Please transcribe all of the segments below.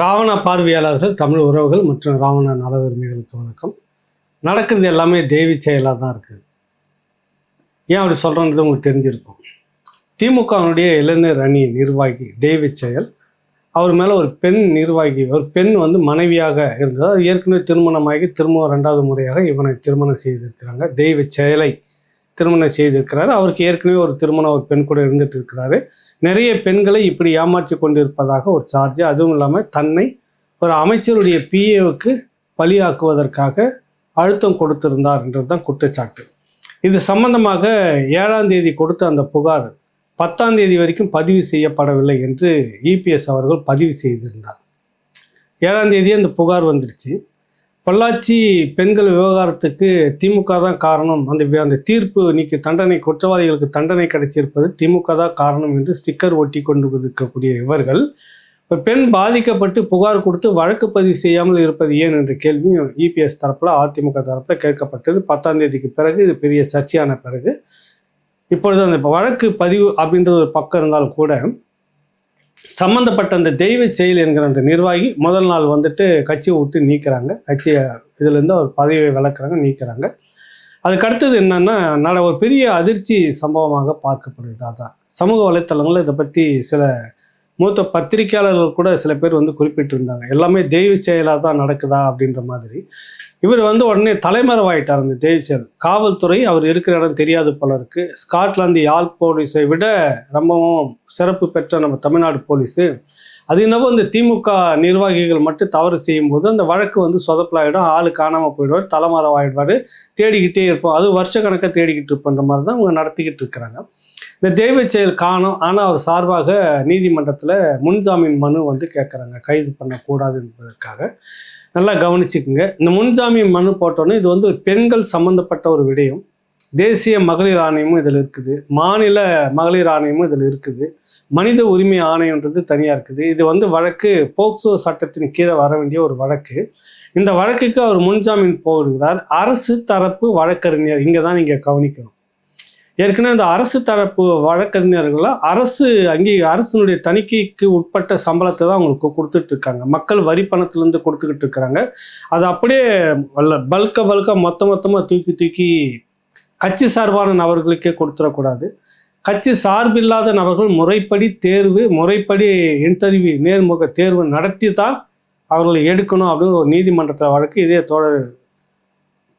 ராவண பார்வையாளர்கள் தமிழ் உறவுகள் மற்றும் ராவண நல வணக்கம். நடக்கிறது எல்லாமே தேவி செயலாக தான் இருக்குது ஏன் அப்படி சொல்கிறன்றது உங்களுக்கு தெரிஞ்சிருக்கும். திமுகவினுடைய இளைஞர் அணி நிர்வாகி தேவி செயல். அவர் மேலே ஒரு பெண் நிர்வாகி ஒரு பெண் வந்து மனைவியாக இருந்தது. அது ஏற்கனவே திருமணமாகி திரும்ப ரெண்டாவது முறையாக இவனை திருமணம் செய்திருக்கிறாங்க. தெய்வ செயலை திருமணம் செய்திருக்கிறாரு. அவருக்கு ஏற்கனவே ஒரு திருமணம் ஒரு பெண் கூட இருந்துட்டு இருக்கிறாரு. நிறைய பெண்களை இப்படி ஏமாற்றி கொண்டிருப்பதாக ஒரு சார்ஜ் அதுவும் இல்லாமல் தன்னை ஒரு அமைச்சருடைய பிஏவுக்கு பலியாக்குவதற்காக அழுத்தம் கொடுத்திருந்தார் என்றது தான் குற்றச்சாட்டு. இது சம்பந்தமாக ஏழாம் தேதி கொடுத்த அந்த புகார் பத்தாம் தேதி வரைக்கும் பதிவு செய்யப்படவில்லை என்று இபிஎஸ் அவர்கள் பதிவு செய்திருந்தார். ஏழாம் தேதி அந்த புகார் வந்துடுச்சு பொள்ளாச்சி பெண்கள் விவகாரத்துக்கு திமுக தான் காரணம். அந்த வி- அந்த தீர்ப்பு நீக்கி தண்டனை குற்றவாளிகளுக்கு தண்டனை கிடைச்சிருப்பது திமுக தான் காரணம் என்று ஸ்டிக்கர் ஒட்டி கொண்டு இருக்கக்கூடிய இவர்கள். இப்போ பெண் பாதிக்கப்பட்டு புகார் கொடுத்து வழக்கு பதிவு செய்யாமல் இருப்பது ஏன் என்ற கேள்வியும் இபிஎஸ் தரப்பில் அதிமுக தரப்பில் கேட்கப்பட்டது. பத்தாம் தேதிக்கு பிறகு இது பெரிய சர்ச்சையான பிறகு. இப்பொழுது அந்த வழக்கு பதிவு அப்படின்றது ஒரு பக்கம் இருந்தாலும் கூட சம்மந்தப்பட்ட அந்த தெய்வ செயல் என்கிற அந்த நிர்வாகி முதல் நாள் வந்துட்டு கட்சியை விட்டு நீக்கிறாங்க. கட்சியை இதுலேருந்து அவர் பதவியை விளக்குறாங்க நீக்கிறாங்க. அதுக்கு அடுத்தது என்னன்னா நட ஒரு பெரிய அதிர்ச்சி சம்பவமாக பார்க்கப்படுது. அதான் சமூக வலைத்தளங்களில் இதை பற்றி சில மூத்த பத்திரிகையாளர்கள் கூட சில பேர் வந்து குறிப்பிட்டிருந்தாங்க. எல்லாமே தெய்வ செயலாக தான் நடக்குதா அப்படின்ற மாதிரி. இவர் வந்து உடனே தலைமறைவாயிட்டார் அந்த தெய்வ செயல். காவல்துறை அவர் இருக்கிற இடம் தெரியாது போல இருக்கு. ஸ்காட்லாந்து யாழ் போலீஸை விட ரொம்பவும் சிறப்பு பெற்ற நம்ம தமிழ்நாடு போலீஸு. அது என்னவோ இந்த திமுக நிர்வாகிகள் மட்டும் தவறு செய்யும்போது அந்த வழக்கு வந்து சொதப்பலாயிடும். ஆள் காணாமல் போயிடுவார் தலைமறைவாயிடுவார் தேடிக்கிட்டே இருப்போம். அது வருஷ கணக்காக தேடிக்கிட்டு இருப்போன்ற மாதிரி தான் அவங்க நடத்திக்கிட்டு இருக்கிறாங்க. இந்த தெய்வ செயல் காணும். ஆனால் அவர் சார்பாக நீதிமன்றத்தில் முன்ஜாமீன் மனு வந்து கேட்குறாங்க கைது பண்ணக்கூடாது என்பதற்காக. நல்லா கவனிச்சுக்குங்க. இந்த முன்ஜாமீன் மனு போட்டோன்னே இது வந்து பெண்கள் சம்மந்தப்பட்ட ஒரு விடயம். தேசிய மகளிர் ஆணையமும் இதில் இருக்குது. மாநில மகளிர் ஆணையமும் இதில் இருக்குது. மனித உரிமை ஆணையன்றது தனியாக இருக்குது. இது வந்து வழக்கு போக்சோ சட்டத்தின் கீழே வர வேண்டிய ஒரு வழக்கு. இந்த வழக்குக்கு அவர் முன்ஜாமீன் போடுகிறார். அரசு தரப்பு வழக்கறிஞர். இங்கே தான் நீங்கள் கவனிக்கணும். ஏற்கனவே இந்த அரசு தரப்பு வழக்கறிஞர்கள்லாம் அரசு அங்கே அரசினுடைய தணிக்கைக்கு உட்பட்ட சம்பளத்தை தான் அவங்களுக்கு கொடுத்துட்டு இருக்காங்க மக்கள் வரி பணத்திலேருந்து கொடுத்துக்கிட்டு இருக்கிறாங்க அது அப்படியே பல்க பல்கா மொத்த மொத்தமாக தூக்கி தூக்கி கட்சி சார்பான நபர்களுக்கே கொடுத்துடக்கூடாது. கட்சி சார்பில்லாத நபர்கள் முறைப்படி தேர்வு முறைப்படி இன்டர்வியூ நேர்முக தேர்வு நடத்தி தான் அவர்களை எடுக்கணும் அப்படின்னு ஒரு நீதிமன்றத்தில் வழக்கு இதே தொடர்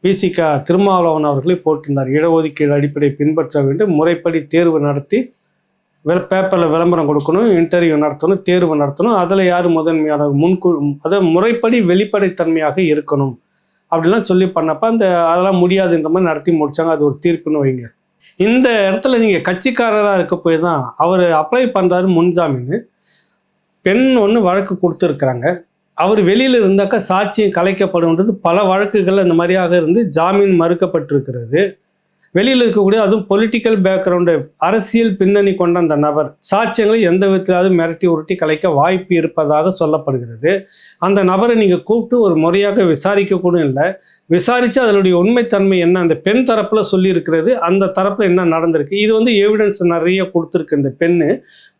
பிசிகா திருமாவளவன் அவர்களை போட்டிருந்தார். இடஒதுக்கீடு அடிப்படையை பின்பற்ற வேண்டும். முறைப்படி தேர்வு நடத்தி வெ பேப்பரில் விளம்பரம் கொடுக்கணும் இன்டர்வியூ நடத்தணும் தேர்வு நடத்தணும். அதில் யார் முதன்மையான முன்கு அதை முறைப்படி வெளிப்படைத்தன்மையாக இருக்கணும். அப்படிலாம் சொல்லி பண்ணப்ப அந்த அதெல்லாம் முடியாதுன்ற மாதிரி நடத்தி முடித்தாங்க அது ஒரு தீர்ப்புன்னு வைங்க. இந்த இடத்துல நீங்கள் கட்சிக்காரராக இருக்க போய் தான் அவர் அப்ளை பண்ணுறாரு முன்ஜாமீன். பெண் ஒன்று வழக்கு கொடுத்துருக்குறாங்க. அவர் வெளியில் இருந்தாக்கா சாட்சியம் கலைக்கப்படும்ன்றது பல வழக்குகள் இந்த மாதிரியாக இருந்து ஜாமீன் மறுக்கப்பட்டிருக்கிறது. வெளியில் இருக்கக்கூடிய அதுவும் பொலிட்டிக்கல் பேக்ரவுண்டு அரசியல் பின்னணி கொண்ட அந்த நபர் சாட்சியங்களை எந்த விதத்திலாவது மிரட்டி உருட்டி கலைக்க வாய்ப்பு இருப்பதாக சொல்லப்படுகிறது. அந்த நபரை நீங்கள் கூப்பிட்டு ஒரு முறையாக விசாரிக்க கூட இல்லை. விசாரித்து அதனுடைய உண்மைத்தன்மை என்ன அந்த பெண் தரப்பில் சொல்லியிருக்கிறது அந்த தரப்பில் என்ன நடந்திருக்கு இது வந்து எவிடன்ஸ் நிறைய கொடுத்துருக்கு இந்த பெண்ணு.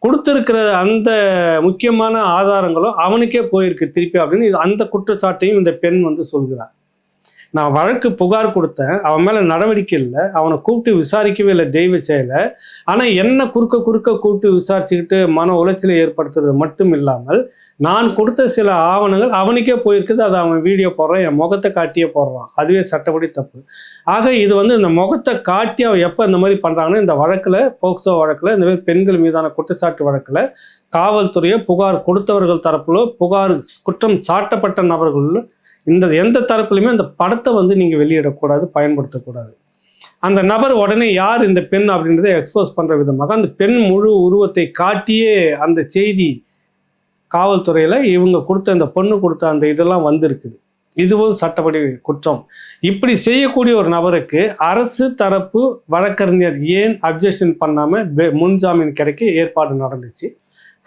கொடுத்துருக்கிற அந்த முக்கியமான ஆதாரங்களும் அவனுக்கே போயிருக்கு திருப்பி அப்படின்னு இது அந்த குற்றச்சாட்டையும் இந்த பெண் வந்து சொல்கிறார் நான் வழக்கு புகார் கொடுத்தேன். அவன் மேலே நடவடிக்கை இல்லை. அவனை கூப்பிட்டு விசாரிக்கவே இல்லை தெய்வ செயலை ஆனால் என்ன குறுக்க குறுக்க கூப்பிட்டு விசாரிச்சுக்கிட்டு மன உளைச்சலை ஏற்படுத்துறது மட்டும் இல்லாமல் நான் கொடுத்த சில ஆவணங்கள் அவனுக்கே போயிருக்குது. அதை அவன் வீடியோ போடுறான் என் முகத்தை காட்டியே போடுறான். அதுவே சட்டப்படி தப்பு. ஆக இது வந்து இந்த முகத்தை காட்டி அவன் எப்போ இந்த மாதிரி பண்ணுறாங்கன்னா இந்த வழக்கில் போக்சோ வழக்கில் இந்த மாதிரி பெண்கள் மீதான குற்றச்சாட்டு வழக்கில் காவல்துறையை புகார் கொடுத்தவர்கள் தரப்புல புகார் குற்றம் சாட்டப்பட்ட நபர்கள் இந்த எந்த தரப்புலையுமே அந்த படத்தை வந்து நீங்கள் வெளியிடக்கூடாது பயன்படுத்தக்கூடாது. அந்த நபர் உடனே யார் இந்த பெண் அப்படின்றத எக்ஸ்போஸ் பண்ணுற விதமாக அந்த பெண் முழு உருவத்தை காட்டியே அந்த செய்தி காவல்துறையில் இவங்க கொடுத்த அந்த பொண்ணு கொடுத்த அந்த இதெல்லாம் வந்திருக்குது. இதுவும் சட்டப்படி குற்றம். இப்படி செய்யக்கூடிய ஒரு நபருக்கு அரசு தரப்பு வழக்கறிஞர் ஏன் அப்ஜெக்ஷன் பண்ணாமல் முன்ஜாமீன் கிடைக்க ஏற்பாடு நடந்துச்சு?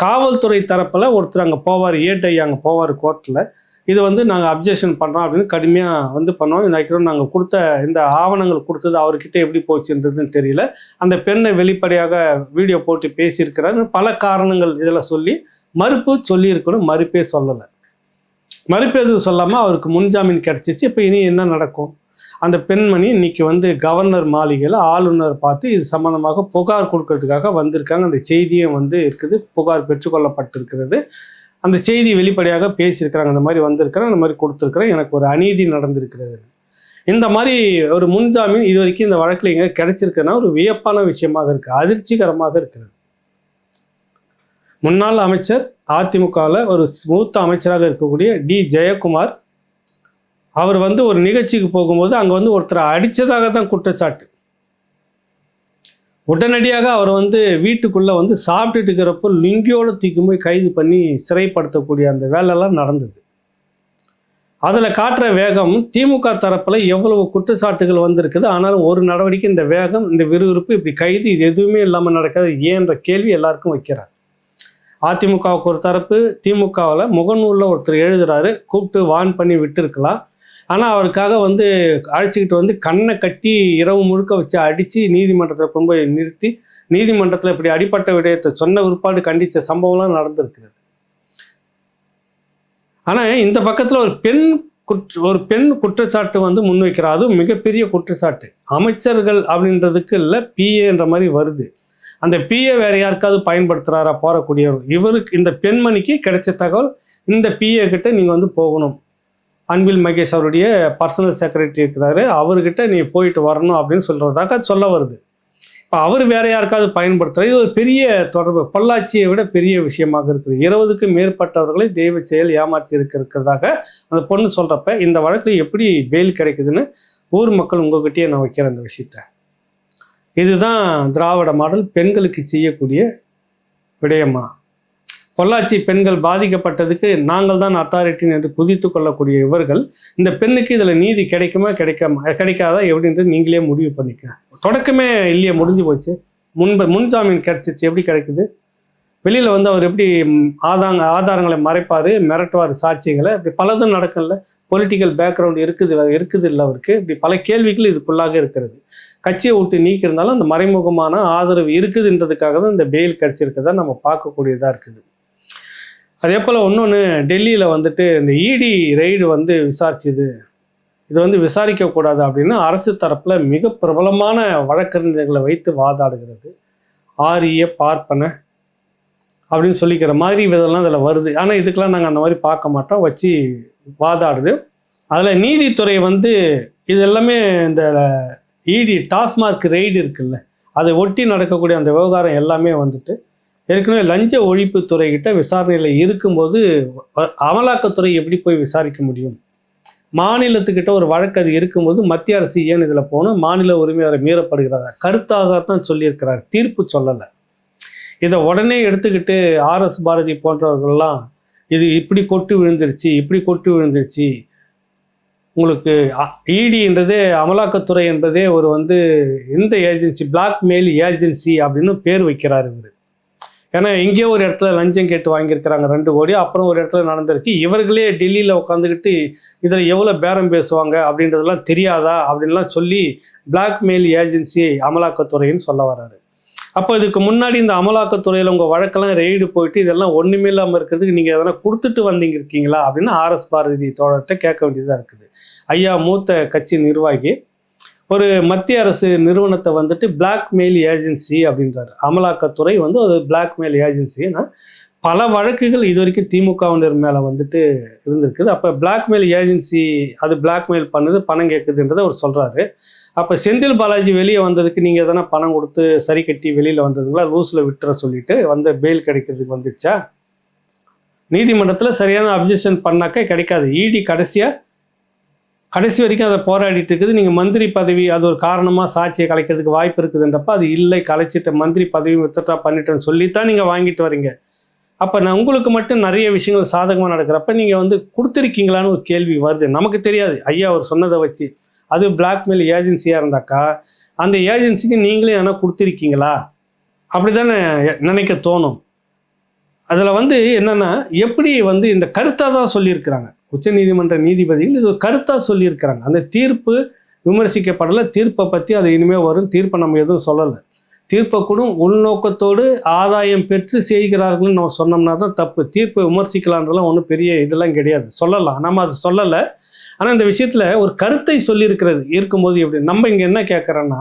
காவல்துறை தரப்பில் ஒருத்தர் அங்கே போவார் ஏட்டை அங்கே போவார் கோர்ட்டில் இது வந்து நாங்கள் அப்ஜெக்ஷன் பண்ணுறோம் அப்படின்னு கடுமையாக வந்து பண்ணோம். நினைக்கிறோம் நாங்கள் கொடுத்த இந்த ஆவணங்கள் கொடுத்தது அவர்கிட்ட எப்படி போச்சுன்றதுன்னு தெரியல. அந்த பெண்ணை வெளிப்படையாக வீடியோ போட்டு பேசியிருக்கிறார். பல காரணங்கள் இதில் சொல்லி மறுப்பு சொல்லியிருக்கணும் மறுப்பே சொல்லலை. மறுப்பு எதுவும் சொல்லாமல் அவருக்கு முன்ஜாமீன் கிடச்சிச்சு. இப்போ இனி என்ன நடக்கும்? அந்த பெண்மணி இன்னைக்கு வந்து கவர்னர் மாளிகையில் ஆளுநர் பார்த்து இது சம்மந்தமாக புகார் கொடுக்கறதுக்காக வந்திருக்காங்க. அந்த செய்தியும் வந்து இருக்குது புகார் பெற்றுக்கொள்ளப்பட்டிருக்கிறது. அந்த செய்தி வெளிப்படையாக பேசியிருக்கிறாங்க அந்த மாதிரி வந்திருக்கிறேன் அந்த மாதிரி கொடுத்துருக்குறேன் எனக்கு ஒரு அநீதி நடந்திருக்கிறது. இந்த மாதிரி ஒரு முன்ஜாமீன் இது வரைக்கும் இந்த வழக்கில் எங்கே கிடைச்சிருக்குன்னா ஒரு வியப்பான விஷயமாக இருக்குது அதிர்ச்சிகரமாக இருக்கிறது. முன்னாள் அமைச்சர் அதிமுகவில் ஒரு மூத்த அமைச்சராக இருக்கக்கூடிய டி. ஜெயக்குமார் அவர் வந்து ஒரு நிகழ்ச்சிக்கு போகும்போது அங்கே வந்து ஒருத்தரை அடித்ததாக தான் குற்றச்சாட்டு. உடனடியாக அவர் வந்து வீட்டுக்குள்ளே வந்து சாப்பிட்டுட்டு இருக்கிறப்போ லுங்கியோட தூக்கி போய் கைது பண்ணி சிறைப்படுத்தக்கூடிய அந்த வேலைலாம் நடந்தது. அதில் காட்டுற வேகம் திமுக தரப்பில் எவ்வளவு குற்றச்சாட்டுகள் வந்திருக்குது. ஆனாலும் ஒரு நடவடிக்கை இந்த வேகம் இந்த விறுவிறுப்பு இப்படி கைது இது எதுவுமே இல்லாமல் நடக்காது ஏன்ற கேள்வி எல்லாருக்கும் வைக்கிறார். அதிமுகவுக்கு ஒரு தரப்பு திமுகவில் முகநூலில் ஒருத்தர் எழுதுறாரு கூப்பிட்டு வான் பண்ணி விட்டுருக்கலாம். ஆனால் அவருக்காக வந்து அழைச்சிக்கிட்டு வந்து கண்ணை கட்டி இரவு முழுக்க வச்சு அடித்து நீதிமன்றத்தில் கொண்டு போய் நிறுத்தி நீதிமன்றத்தில் இப்படி அடிப்பட்ட விடயத்தை சொன்ன விற்பாடு கண்டித்த சம்பவம்லாம் நடந்திருக்கிறது. ஆனால் இந்த பக்கத்தில் ஒரு பெண் குற்ற ஒரு பெண் குற்றச்சாட்டு வந்து முன்வைக்கிறார். அதுவும் மிகப்பெரிய குற்றச்சாட்டு. அமைச்சர்கள் அப்படின்றதுக்கு இல்லை பிஏன்ற மாதிரி வருது. அந்த பிஏ வேற யாருக்காவது பயன்படுத்துகிறாரா போகக்கூடியவர் இவருக்கு இந்த பெண்மணிக்கு கிடைச்ச தகவல் இந்த பிஏ கிட்ட நீங்கள் வந்து போகணும். அன்பில் மகேஷ் அவருடைய பர்சனல் செக்ரட்டரி இருக்கிறாரு. அவர்கிட்ட நீ போயிட்டு வரணும் அப்படின்னு சொல்கிறதாக சொல்ல வருது. இப்போ அவர் வேற யாருக்காவது பயன்படுத்துகிற இது ஒரு பெரிய தொடர்பு. பொள்ளாச்சியை விட பெரிய விஷயமாக இருக்குது. இருபதுக்கும் மேற்பட்டவர்களை தெய்வ செயல் ஏமாற்றி இருக்கிறதாக அந்த பொண்ணு சொல்கிறப்ப இந்த வழக்கில் எப்படி பெயில் கிடைக்குதுன்னு ஊர் மக்கள் உங்ககிட்டயே நான் வைக்கிறேன் அந்த விஷயத்த. இதுதான் திராவிட மாடல் பெண்களுக்கு செய்யக்கூடிய விடயமா? பொள்ளாச்சி பெண்கள் பாதிக்கப்பட்டதுக்கு நாங்கள் தான் அத்தாரிட்டின்னு என்று குதித்து கொள்ளக்கூடிய இவர்கள். இந்த பெண்ணுக்கு இதில் நீதி கிடைக்குமா கிடைக்காம கிடைக்காதா எப்படின்றது நீங்களே முடிவு பண்ணிக்க தொடக்கமே இல்லையே முடிஞ்சு போச்சு. முன்பு முன்ஜாமீன் கிடைச்சிச்சு எப்படி கிடைக்குது? வெளியில் வந்து அவர் எப்படி ஆதாங்க ஆதாரங்களை மறைப்பார் மிரட்டுவார் சாட்சியங்களை இப்படி பலதும் நடக்கல பொலிட்டிக்கல் பேக்ரவுண்ட் இருக்குது இருக்குது இல்லை அவருக்கு. இப்படி பல கேள்விகள் இதுக்குள்ளாக இருக்கிறது. கட்சியை விட்டு நீக்கியிருந்தாலும் அந்த மறைமுகமான ஆதரவு இருக்குதுன்றதுக்காக தான் இந்த பெயில் கிடச்சிருக்கதான் நம்ம பார்க்கக்கூடியதாக இருக்குது. அதே போல் இன்னொன்று டெல்லியில் வந்துட்டு இந்த இடி ரெய்டு வந்து விசாரிச்சுது. இது வந்து விசாரிக்கக்கூடாது அப்படின்னு அரசு தரப்பில் மிக பிரபலமான வழக்கறிஞர்களை வைத்து வாதாடுகிறது. ஆரிய பார்ப்பன அப்படின்னு சொல்லிக்கிற மாதிரி இதெல்லாம் இதில் வருது. ஆனால் இதுக்கெல்லாம் நாங்கள் அந்த மாதிரி பார்க்க மாட்டோம். வச்சு வாதாடுது. அதில் நீதித்துறை வந்து இது எல்லாமே இந்த இடி டாஸ்மார்க் ரெய்டு இருக்குல்ல அதை ஒட்டி நடக்கக்கூடிய அந்த விவகாரம் எல்லாமே வந்துட்டு ஏற்கனவே லஞ்ச ஒழிப்புத்துறை கிட்ட விசாரணையில் இருக்கும்போது அமலாக்கத்துறை எப்படி போய் விசாரிக்க முடியும்? மாநிலத்துக்கிட்ட ஒரு வழக்கு அது இருக்கும்போது மத்திய அரசு ஏன் இதில் போகணும்? மாநில உரிமை அதை மீறப்படுகிறதா கருத்தாகத்தான் சொல்லியிருக்கிறார். தீர்ப்பு சொல்லலை. இதை உடனே எடுத்துக்கிட்டு ஆர்எஸ் பாரதி போன்றவர்கள்லாம் இது இப்படி கொட்டு விழுந்துருச்சு இப்படி கொட்டு விழுந்துருச்சு. உங்களுக்கு இடின்றதே அமலாக்கத்துறை என்பதே ஒரு வந்து இந்த ஏஜென்சி பிளாக்மெயில் ஏஜென்சி அப்படின்னு பேர் வைக்கிறார் இவர். ஏன்னா எங்கேயோ ஒரு இடத்துல லஞ்சம் கேட்டு வாங்கியிருக்கிறாங்க ரெண்டு கோடி அப்புறம் ஒரு இடத்துல நடந்திருக்கு. இவர்களே டெல்லியில் உட்காந்துக்கிட்டு இதில் எவ்வளோ பேரம் பேசுவாங்க அப்படின்றதெல்லாம் தெரியாதா அப்படின்லாம் சொல்லி பிளாக்மெயில் ஏஜென்சி அமலாக்கத்துறைன்னு சொல்ல வராரு அப்போ இதுக்கு முன்னாடி இந்த அமலாக்கத்துறையில் உங்கள் வழக்கெல்லாம் ரெய்டு போயிட்டு இதெல்லாம் ஒன்றுமே இல்லாமல் இருக்கிறதுக்கு நீங்கள் எதனா கொடுத்துட்டு வந்தீங்க இருக்கீங்களா அப்படின்னு ஆர்எஸ் பாரதி தோழர்கிட்ட கேட்க வேண்டியதாக இருக்குது. ஐயா மூத்த கட்சி நிர்வாகி ஒரு மத்திய அரசு நிறுவனத்தை வந்துட்டு பிளாக்மெயில் ஏஜென்சி அப்படின்றாரு. அமலாக்கத்துறை வந்து ஒரு பிளாக்மெயில் ஏஜென்சின்னா பல வழக்குகள் இது வரைக்கும் திமுகவினர் மேலே வந்துட்டு இருந்திருக்குது. அப்போ பிளாக்மெயில் ஏஜென்சி அது பிளாக்மெயில் பண்ணுது பணம் கேட்குதுன்றதை அவர் சொல்கிறாரு அப்போ செந்தில் பாலாஜி வெளியே வந்ததுக்கு நீங்கள் எதனா பணம் கொடுத்து சரி கட்டி வெளியில் வந்ததுங்களா? லூஸில் விட்டுற சொல்லிட்டு வந்து பெயில் கிடைக்கிறதுக்கு வந்துச்சா? நீதிமன்றத்தில் சரியான அப்ஜெக்ஷன் பண்ணாக்க கிடைக்காது. இடி கடைசியாக கடைசி வரைக்கும் அதை போராடிட்டு இருக்குது. நீங்கள் மந்திரி பதவி அது ஒரு காரணமாக சாட்சியை கலைக்கிறதுக்கு வாய்ப்பு இருக்குதுன்றப்ப அது இல்லை கலைச்சிட்ட மந்திரி பதவி வித்ட்ரா பண்ணிட்டேன்னு சொல்லித்தான் நீங்கள் வாங்கிட்டு வரீங்க. அப்போ நான் உங்களுக்கு மட்டும் நிறைய விஷயங்கள் சாதகமாக நடக்கிறப்ப நீங்கள் வந்து கொடுத்துருக்கீங்களான்னு ஒரு கேள்வி வருது. நமக்கு தெரியாது. ஐயா அவர் சொன்னதை வச்சு. அது பிளாக்மெயில் ஏஜென்சியாக இருந்தாக்கா அந்த ஏஜென்சிக்கு நீங்களே எதனா கொடுத்துருக்கீங்களா? அப்படி தானே நினைக்க தோணும். அதில் வந்து என்னென்னா எப்படி வந்து இந்த கருத்தாக தான் சொல்லியிருக்கிறாங்க. உச்சநீதிமன்ற நீதிபதிகள் இது ஒரு கருத்தாக சொல்லியிருக்கிறாங்க. அந்த தீர்ப்பு விமர்சிக்கப்படலை. தீர்ப்பை பற்றி அது இனிமேல் வரும். தீர்ப்பை நம்ம எதுவும் சொல்லலை. தீர்ப்பை கூட உள்நோக்கத்தோடு ஆதாயம் பெற்று செய்கிறார்கள்னு நம்ம சொன்னோம்னா தான் தப்பு. தீர்ப்பை விமர்சிக்கலான்றதுலாம் ஒன்றும் பெரிய இதெல்லாம் கிடையாது. சொல்லலாம். நம்ம அது சொல்லலை. ஆனால் இந்த விஷயத்தில் ஒரு கருத்தை சொல்லியிருக்கிறது. இருக்கும்போது எப்படி? நம்ம இங்கே என்ன கேட்குறோன்னா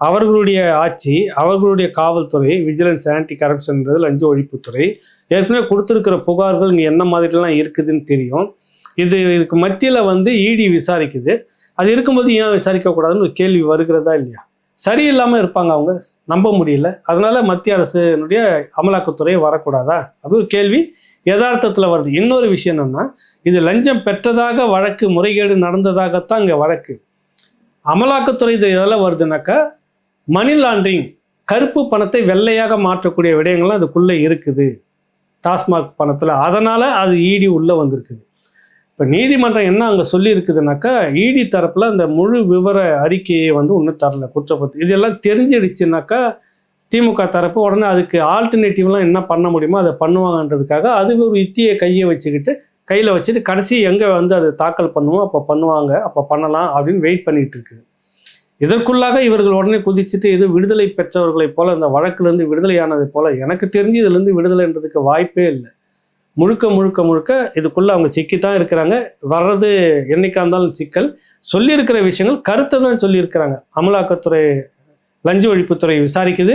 அவர்களுடைய ஆட்சி அவர்களுடைய காவல்துறை விஜிலன்ஸ் ஆன்டி கரப்ஷன்ன்றது லஞ்ச ஒழிப்புத்துறை ஏற்கனவே கொடுத்துருக்கிற புகார்கள் இங்கே என்ன மாதிரிலாம் இருக்குதுன்னு தெரியும். இது இதுக்கு மத்தியில் வந்து இடி விசாரிக்குது. அது இருக்கும்போது ஏன் விசாரிக்கக்கூடாதுன்னு ஒரு கேள்வி வருகிறதா இல்லையா? சரியில்லாமல் இருப்பாங்க அவங்க. நம்ப முடியல. அதனால மத்திய அரசினுடைய அமலாக்கத்துறை வரக்கூடாதா? அப்படி ஒரு கேள்வி. யதார்த்தத்தில் வருது. இன்னொரு விஷயம் என்னென்னா இது லஞ்சம் பெற்றதாக வழக்கு முறைகேடு நடந்ததாகத்தான் இங்கே வழக்கு. அமலாக்கத்துறை இது எதெல்லாம் வருதுனாக்கா மணி லாண்ட்ரிங் கருப்பு பணத்தை வெள்ளையாக மாற்றக்கூடிய விடயங்கள்லாம் அதுக்குள்ளே இருக்குது. டாஸ்மாக் பணத்தில். அதனால் அது ஈடி உள்ளே வந்திருக்குது. இப்போ நீதிமன்றம் என்ன அங்கே சொல்லியிருக்குதுனாக்கா இடி தரப்பில் அந்த முழு விவர அறிக்கையை வந்து ஒன்றும் தரல குற்றப்பத்து இதெல்லாம் தெரிஞ்சிடுச்சுனாக்கா திமுக தரப்பு உடனே அதுக்கு ஆல்டர்னேட்டிவ்லாம் என்ன பண்ண முடியுமோ அதை பண்ணுவாங்கன்றதுக்காக அது ஒரு யுத்தியை கையை வச்சுக்கிட்டு கையில் வச்சுட்டு கடைசி எங்கே வந்து அதை தாக்கல் பண்ணுவோம் அப்போ பண்ணுவாங்க அப்போ பண்ணலாம் அப்படின்னு வெயிட் பண்ணிட்டு இருக்குது. இதற்குள்ளாக இவர்கள் உடனே குதிச்சுட்டு இது விடுதலை பெற்றவர்களைப் போல் இந்த வழக்குலேருந்து விடுதலையானதை போல் எனக்கு தெரிஞ்சு இதுலேருந்து விடுதலைன்றதுக்கு வாய்ப்பே இல்லை. முழுக்க முழுக்க முழுக்க இதுக்குள்ளே அவங்க சிக்கித்தான் இருக்கிறாங்க. வர்றது என்னைக்கா இருந்தாலும் சிக்கல். சொல்லியிருக்கிற விஷயங்கள் கருத்தை தான் சொல்லியிருக்கிறாங்க. அமலாக்கத்துறை லஞ்ச ஒழிப்புத்துறை விசாரிக்குது.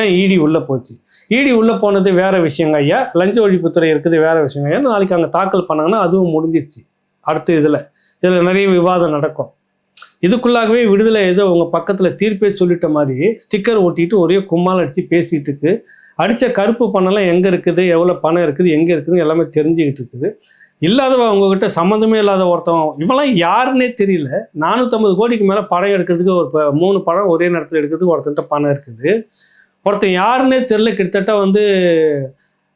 ஏன் இடி உள்ளே போச்சு? இடி உள்ளே போனது வேறு விஷயங்க ஐயா. லஞ்ச ஒழிப்புத்துறை இருக்குது வேறு விஷயங்க ஐயா. நாளைக்கு அங்கே தாக்கல் பண்ணாங்கன்னா அதுவும் முடிஞ்சிருச்சு. அடுத்த இதில். இதில் நிறைய விவாதம் நடக்கும். இதுக்குள்ளாகவே விடுதலை ஏதோ உங்கள் பக்கத்தில் தீர்ப்பே சொல்லிட்ட மாதிரி ஸ்டிக்கர் ஒட்டிட்டு ஒரே கும்மால் அடித்து பேசிகிட்டு இருக்கு. அடித்த கருப்பு பணம்லாம் எங்கே இருக்குது? எவ்வளோ பணம் இருக்குது? எங்கே இருக்குதுன்னு எல்லாமே தெரிஞ்சுக்கிட்டு இருக்குது. இல்லாதவ அவங்கக்கிட்ட சம்மந்தமே இல்லாத ஒருத்தவன் இவெல்லாம் யாருன்னே தெரியல. நானூற்றம்பது கோடிக்கு மேலே படம் எடுக்கிறதுக்கு ஒரு ப- மூணு படம் ஒரே நேரத்தில் எடுக்கிறதுக்கு ஒருத்தன்ட்ட பணம் இருக்குது. ஒருத்தன் யாருன்னே தெரியல. கிட்டத்தட்ட வந்து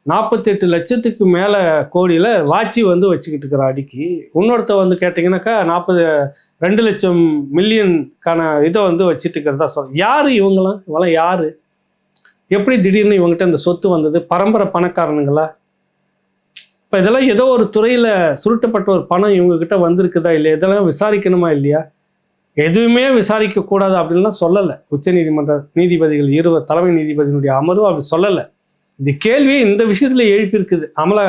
நாற்பத்தெட்டு லட்சத்துக்கு மேலே கோடியில் வாட்சி வந்து வச்சுக்கிட்டு இருக்கிற அடிக்கி. இன்னொருத்த வந்து கேட்டிங்கன்னாக்கா நாற்பது ரெண்டு லட்சம் மில்லியனுக்கான இதை வந்து வச்சுட்டு இருக்கிறதா சொல் யார் இவங்களாம் இவெல்லாம் யார்? எப்படி திடீர்னு இவங்ககிட்ட இந்த சொத்து வந்தது? பரம்பரை பணக்காரனுங்களா? இப்போ இதெல்லாம் ஏதோ ஒரு துறையில் சுருட்டப்பட்ட ஒரு பணம் இவங்ககிட்ட வந்திருக்குதா இல்லையா? இதெல்லாம் விசாரிக்கணுமா இல்லையா? எதுவுமே விசாரிக்க கூடாது அப்படின்லாம் சொல்லலை. உச்சநீதிமன்ற நீதிபதிகள் இருவர் தலைமை நீதிபதியினுடைய அமர்வு அப்படி சொல்லலை. இது கேள்வியே இந்த விஷயத்தில் எழுப்பியிருக்குது. அமல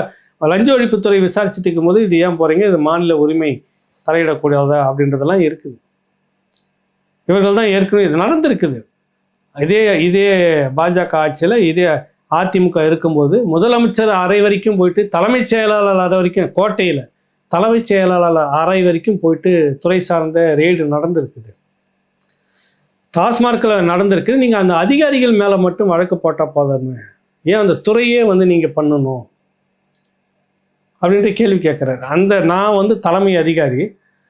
லஞ்ச ஒழிப்புத்துறை விசாரிச்சுட்டு இருக்கும்போது இது ஏன் போகிறீங்க இது மாநில உரிமை தலையிடக்கூடாதா அப்படின்றதெல்லாம் இருக்குது. இவர்கள் தான் ஏற்கனவே இது நடந்திருக்குது. இதே இதே பாஜக ஆட்சியில் இதே அதிமுக இருக்கும்போது முதலமைச்சர் அறை வரைக்கும் போயிட்டு தலைமைச் செயலாளர் அது வரைக்கும் கோட்டையில் தலைமைச் செயலாளர் அறை வரைக்கும் போயிட்டு துறை சார்ந்த ரெய்டு நடந்திருக்குது. டாஸ்மார்க்கில் நடந்திருக்கு. நீங்கள் அந்த அதிகாரிகள் மேலே மட்டும் வழக்கு போட்டால் போதுமே ஏன் அந்த துறையே வந்து நீங்கள் பண்ணணும்? அப்படின்ட்டு கேள்வி கேட்குறாரு அந்த நான் வந்து தலைமை அதிகாரி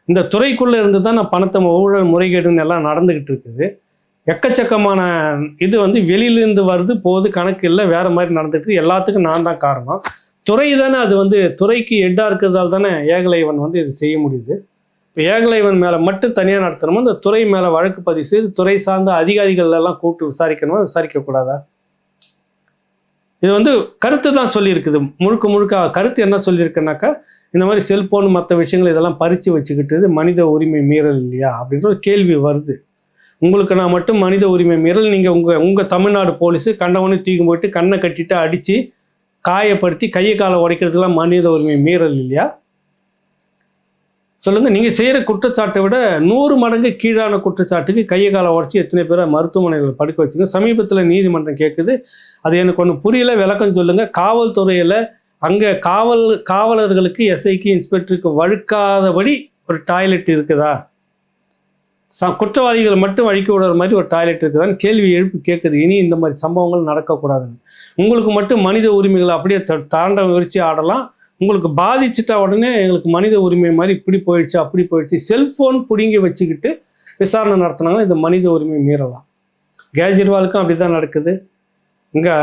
இந்த துறைக்குள்ளே இருந்து தான் நான் பணத்தை ஊழல் முறைகேடுன்னு எல்லாம் நடந்துக்கிட்டு இருக்குது. எக்கச்சக்கமான இது வந்து வெளியிலேருந்து வருது போகுது கணக்கு இல்லை வேறு மாதிரி நடந்துட்டு எல்லாத்துக்கும் நான் தான் காரணம். துறை தானே அது வந்து துறைக்கு எட்டாக இருக்கிறதால தானே ஏகலைவன் வந்து இது செய்ய முடியுது. இப்போ ஏகலைவன் மேலே மட்டும் தனியாக நடத்தணுமோ? அந்த துறை மேலே வழக்கு பதிவு செய்து துறை சார்ந்த அதிகாரிகள் எல்லாம் கூப்பிட்டு விசாரிக்கணுமா? விசாரிக்கக்கூடாதா இது வந்து கருத்து தான் சொல்லியிருக்குது. முழுக்க முழுக்க கருத்து என்ன சொல்லியிருக்குனாக்கா இந்த மாதிரி செல்போன் மற்ற விஷயங்கள் இதெல்லாம் பறித்து வச்சுக்கிட்டு மனித உரிமை மீறல் இல்லையா? அப்படின்ற ஒரு கேள்வி வருது. உங்களுக்கு நான் மட்டும் மனித உரிமை மீறல் நீங்கள் உங்கள் உங்கள் தமிழ்நாடு போலீஸு கண்டவனு தூக்கி போயிட்டு கண்ணை கட்டிட்டு அடித்து காயப்படுத்தி கையை காலை உடைக்கிறதுக்கெல்லாம் மனித உரிமை மீறல் இல்லையா? சொல்லுங்கள் நீங்கள் செய்கிற குற்றச்சாட்டை விட நூறு மடங்கு கீழான குற்றச்சாட்டுக்கு கையை காலை உடச்சி எத்தனை பேரை மருத்துவமனையில் படுக்க வச்சுங்க. சமீபத்தில் நீதிமன்றம் கேட்குது அது எனக்கு ஒன்று புரியல விளக்கம் சொல்லுங்கள் காவல்துறையில் அங்கே காவல் காவலர்களுக்கு எஸ்ஐக்கு இன்ஸ்பெக்டருக்கு வழுக்காதபடி ஒரு டாய்லெட் இருக்குதா? ச குற்றவாளிகள் மட்டும் வழிக்க விடுற மாதிரி ஒரு டாய்லெட் இருக்குதான்னு கேள்வி எழுப்பி கேட்குது. இனி இந்த மாதிரி சம்பவங்கள் நடக்கக்கூடாதுன்னு உங்களுக்கு மட்டும் மனித உரிமைகளை அப்படியே த- தாண்டவம் விரிச்சு ஆடலாம். உங்களுக்கு பாதிச்சிட்டா உடனே எங்களுக்கு மனித உரிமை மாதிரி இப்படி போயிடுச்சு அப்படி போயிடுச்சு. செல்ஃபோன் பிடுங்கி வச்சுக்கிட்டு விசாரணை நடத்தினாங்கன்னா இந்த மனித உரிமை மீறலாம். கேஜ்ரிவாலுக்கும் அப்படி தான் நடக்குது. இங்கே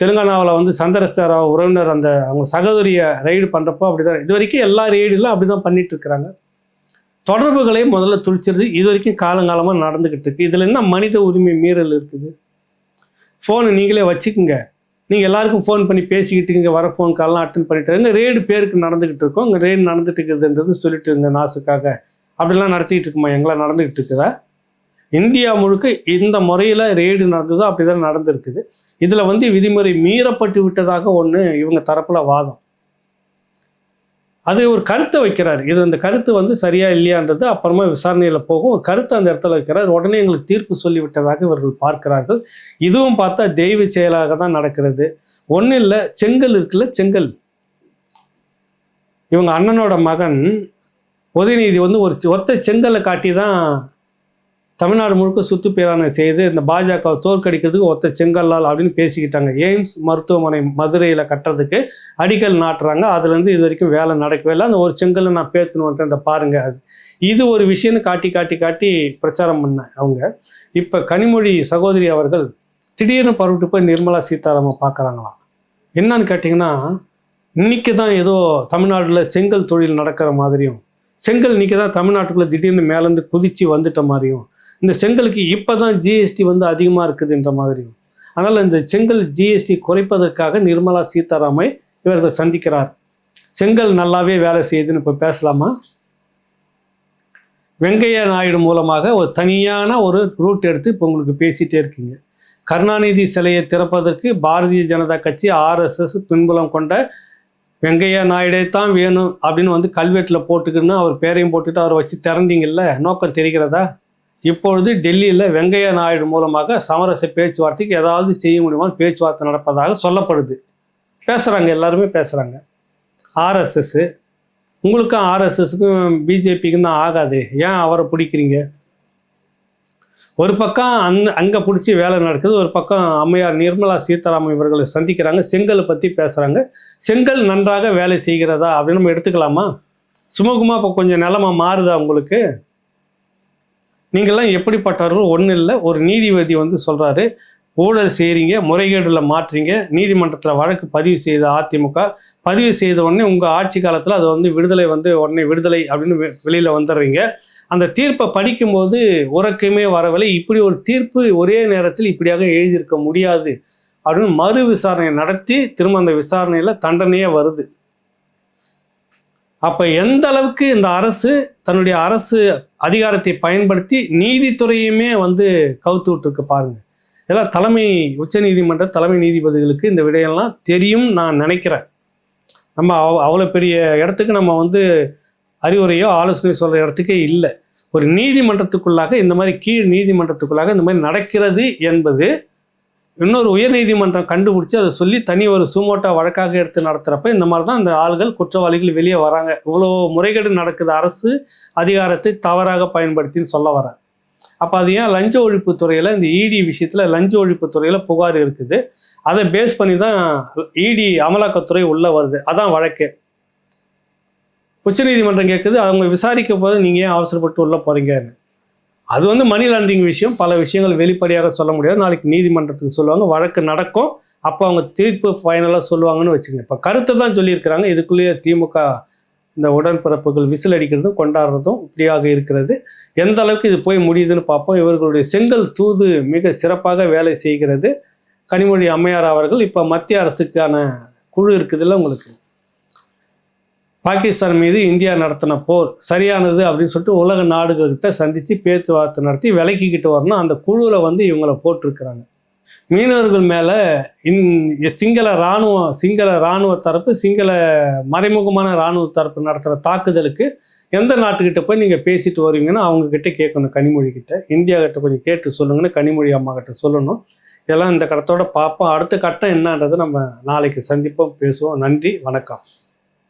தெலுங்கானாவில் வந்து சந்திரசேரா உறவினர் அந்த அவங்க சகோதரியை ரைடு பண்ணுறப்போ அப்படி தான் இது வரைக்கும் எல்லா ரைடுலாம் அப்படி தான் பண்ணிகிட்டு இருக்கிறாங்க. தொடர்புகளை முதல்ல துடிச்சிருது இது வரைக்கும் காலங்காலமாக நடந்துக்கிட்டு இருக்கு. இதில் என்ன மனித உரிமை மீறல் இருக்குது? ஃபோனை நீங்களே வச்சுக்குங்க. நீங்கள் எல்லாருக்கும் ஃபோன் பண்ணி பேசிக்கிட்டு இங்கே வர ஃபோன் கால்லாம் அட்டன் பண்ணிட்டு இங்கே ரேடு பேருக்கு நடந்துக்கிட்டு இருக்கோம். இங்கே ரேடு நடந்துட்டு இருக்குதுன்றது சொல்லிட்டு இருங்க நாசுக்காக. அப்படிலாம் நடத்திக்கிட்டு இருக்குமா? எங்களாம் நடந்துக்கிட்டு இருக்குதா? இந்தியா முழுக்க இந்த முறையில் ரெய்டு நடந்ததோ அப்படி தான் நடந்திருக்குது. இதில் வந்து விதிமுறை மீறப்பட்டு விட்டதாக ஒன்று இவங்க தரப்பில் வாதம். அது ஒரு கருத்தை வைக்கிறார். இது அந்த கருத்து வந்து சரியா இல்லையான்றது அப்புறமா விசாரணையில் போகும். ஒரு கருத்தை அந்த இடத்துல வைக்கிறார். உடனே எங்களுக்கு தீர்ப்பு சொல்லிவிட்டதாக இவர்கள் பார்க்கிறார்கள். இதுவும் பார்த்தா தெய்வ செயலாக தான் நடக்கிறது. ஒன்றும் இல்லை செங்கல் இருக்குல்ல செங்கல். இவங்க அண்ணனோட மகன் உதயநிதி வந்து ஒரு ஒத்த செங்கலை காட்டி தான் தமிழ்நாடு முழுக்க சுற்றுப்பயணம் செய்து இந்த பாஜகவை தோற்கடிக்கிறதுக்கு ஒத்த செங்கல்லால் அப்படின்னு பேசிக்கிட்டாங்க. எய்ம்ஸ் மருத்துவமனை மதுரையில் கட்டுறதுக்கு அடிக்கல் நாட்டுறாங்க. அதுலேருந்து இது வரைக்கும் வேலை நடக்கவே இல்லை. அந்த ஒரு செங்கல்லை நான் பேத்துன்னு வந்துட்டேன். இந்த பாருங்க. அது இது ஒரு விஷயம்னு காட்டி காட்டி காட்டி பிரச்சாரம் பண்ணேன் அவங்க. இப்போ கனிமொழி சகோதரி அவர்கள் திடீர்னு பரவிட்டு போய் நிர்மலா சீதாராமன் பார்க்குறாங்களாம் என்னன்னு கேட்டிங்கன்னா இன்னைக்கு தான் ஏதோ தமிழ்நாட்டில் செங்கல் தொழில் நடக்கிற மாதிரியும் செங்கல் இன்னைக்கு தான் தமிழ்நாட்டுக்குள்ளே திடீர்னு மேலேருந்து குதிச்சு வந்துட்ட மாதிரியும் இந்த செங்கலுக்கு இப்போ தான் ஜிஎஸ்டி வந்து அதிகமாக இருக்குதுன்ற மாதிரி அதனால் இந்த செங்கல் ஜிஎஸ்டி குறைப்பதற்காக நிர்மலா சீதாராமை இவர்கள் சந்திக்கிறார். செங்கல் நல்லாவே வேலை செய்யுதுன்னு இப்போ பேசலாமா? வெங்கைய நாயுடு மூலமாக ஒரு தனியான ஒரு ரூட் எடுத்து இப்போ உங்களுக்கு பேசிகிட்டே இருக்கீங்க. கருணாநிதி சிலையை திறப்பதற்கு பாரதிய ஜனதா கட்சி ஆர்எஸ்எஸ் பின்புலம் கொண்ட வெங்கையா நாயுடே தான் வேணும் அப்படின்னு வந்து கல்வெட்டில் போட்டுக்கின்னு அவர் பேரையும் போட்டுட்டு அவரை வச்சு திறந்தீங்கல்ல நோக்கம் தெரிகிறதா? இப்பொழுது டெல்லியில் வெங்கையா நாயுடு மூலமாக சமரச பேச்சுவார்த்தைக்கு ஏதாவது செய்ய முடியுமான்னு பேச்சுவார்த்தை நடப்பதாக சொல்லப்படுது. பேசுகிறாங்க எல்லாருமே பேசுகிறாங்க ஆர்எஸ்எஸ்ஸு உங்களுக்கும் ஆர்எஸ்எஸ்க்கும் பிஜேபிக்கும் தான் ஆகாது. ஏன் அவரை பிடிக்கிறீங்க? ஒரு பக்கம் அந் அங்கே பிடிச்சி வேலை நடக்குது ஒரு பக்கம் அம்மையார் நிர்மலா சீதாராமன் இவர்களை சந்திக்கிறாங்க செங்கலை பற்றி பேசுகிறாங்க செங்கல் நன்றாக வேலை செய்கிறதா அப்படின்னு நம்ம எடுத்துக்கலாமா? சுமூகமாக இப்போ கொஞ்சம் நிலமாக மாறுதா உங்களுக்கு? நீங்கள்லாம் எப்படிப்பட்டவர்கள்? ஒன்றும் இல்லை. ஒரு நீதிபதி வந்து சொல்கிறாரு ஊழல் செய்கிறீங்க முறைகேடில் மாற்றுறீங்க நீதிமன்றத்தில் வழக்கு பதிவு செய்த அதிமுக பதிவு செய்த உடனே உங்கள் ஆட்சி காலத்தில் அது வந்து விடுதலை வந்து உடனே விடுதலை அப்படின்னு வெளியில் வந்துடுறீங்க. அந்த தீர்ப்பை படிக்கும்போது உறக்கமே வரவில்லை. இப்படி ஒரு தீர்ப்பு ஒரே நேரத்தில் இப்படியாக எழுதியிருக்க முடியாது அப்படின்னு மறு விசாரணை நடத்தி திரும்ப அந்த விசாரணையில் தண்டனையே வருது. அப்போ எந்த அளவுக்கு இந்த அரசு தன்னுடைய அரசு அதிகாரத்தை பயன்படுத்தி நீதித்துறையுமே வந்து கவுத்து விட்டுருக்கு பாருங்க. இதெல்லாம் தலைமை உச்ச நீதிமன்ற தலைமை நீதிபதிகளுக்கு இந்த விடயம்லாம் தெரியும் நான் நினைக்கிறேன். நம்ம அவ் அவ்வளோ பெரிய இடத்துக்கு நம்ம வந்து அறிவுரையோ ஆலோசனை சொல்கிற இடத்துக்கே இல்லை. ஒரு நீதிமன்றத்துக்குள்ளாக இந்த மாதிரி கீழ் நீதிமன்றத்துக்குள்ளாக இந்த மாதிரி நடக்கிறது என்பது இன்னொரு உயர் நீதிமன்றம் கண்டுபிடிச்சி அதை சொல்லி தனி ஒரு சுமோட்டா வழக்காக எடுத்து நடத்துகிறப்ப இந்த மாதிரி தான் இந்த ஆள்கள் குற்றவாளிகள் வெளியே வராங்க. இவ்வளோ முறைகேடு நடக்குது. அரசு அதிகாரத்தை தவறாக பயன்படுத்தின்னு சொல்ல வரேன் அப்போ அது ஏன் லஞ்ச ஒழிப்பு துறையில் இந்த இடி விஷயத்தில் லஞ்ச ஒழிப்பு துறையில் புகார் இருக்குது. அதை பேஸ் பண்ணி தான் இடி அமலாக்கத்துறை உள்ளே வருது. அதான் வழக்கு. உச்சநீதிமன்றம் கேட்குது அவங்க விசாரிக்க போது நீங்கள் ஏன் அவசரப்பட்டு உள்ளே போகிறீங்கன்னு அது வந்து மணி லாண்டரிங் விஷயம். பல விஷயங்கள் வெளிப்படையாக சொல்ல முடியாது. நாளைக்கு நீதிமன்றத்துக்கு சொல்லுவாங்க வழக்கு நடக்கும். அப்போ அவங்க தீர்ப்பு ஃபைனலாக சொல்லுவாங்கன்னு வச்சுங்க இப்போ கருத்தை தான் சொல்லியிருக்கிறாங்க. இதுக்குள்ளேயே திமுக இந்த உடன்பிறப்புகள் விசில் அடிக்கிறதும் கொண்டாடுறதும் இப்படியாக இருக்கிறது. எந்த அளவுக்கு இது போய் முடியுதுன்னு பார்ப்போம். இவர்களுடைய செங்கல் தூது மிக சிறப்பாக வேலை செய்கிறது. கனிமொழி அம்மையார் அவர்கள் இப்போ மத்திய அரசுக்கான குழு இருக்குதுல்ல உங்களுக்கு? பாகிஸ்தான் மீது இந்தியா நடத்தின போர் சரியானது அப்படின்னு சொல்லிட்டு உலக நாடுகள்கிட்ட சந்தித்து பேச்சுவார்த்தை நடத்தி விலக்கிக்கிட்டு வரணும். அந்த குழுவில் வந்து இவங்களை போட்டிருக்கிறாங்க. மீனவர்கள் மேலே இன் சிங்கள இராணுவ சிங்கள இராணுவ தரப்பு சிங்கள மறைமுகமான இராணுவ தரப்பு நடத்துகிற தாக்குதலுக்கு எந்த நாட்டுக்கிட்ட போய் நீங்கள் பேசிட்டு வருவீங்கன்னா அவங்கக்கிட்ட கேட்கணும் கனிமொழி கிட்ட. இந்தியா கிட்ட கொஞ்சம் கேட்டு சொல்லுங்கன்னு கனிமொழி அம்மா கிட்ட சொல்லணும். இதெல்லாம் இந்த கடத்தோட பார்ப்போம். அடுத்த கட்டம் என்னன்றது நம்ம நாளைக்கு சந்திப்போம் பேசுவோம். நன்றி வணக்கம்.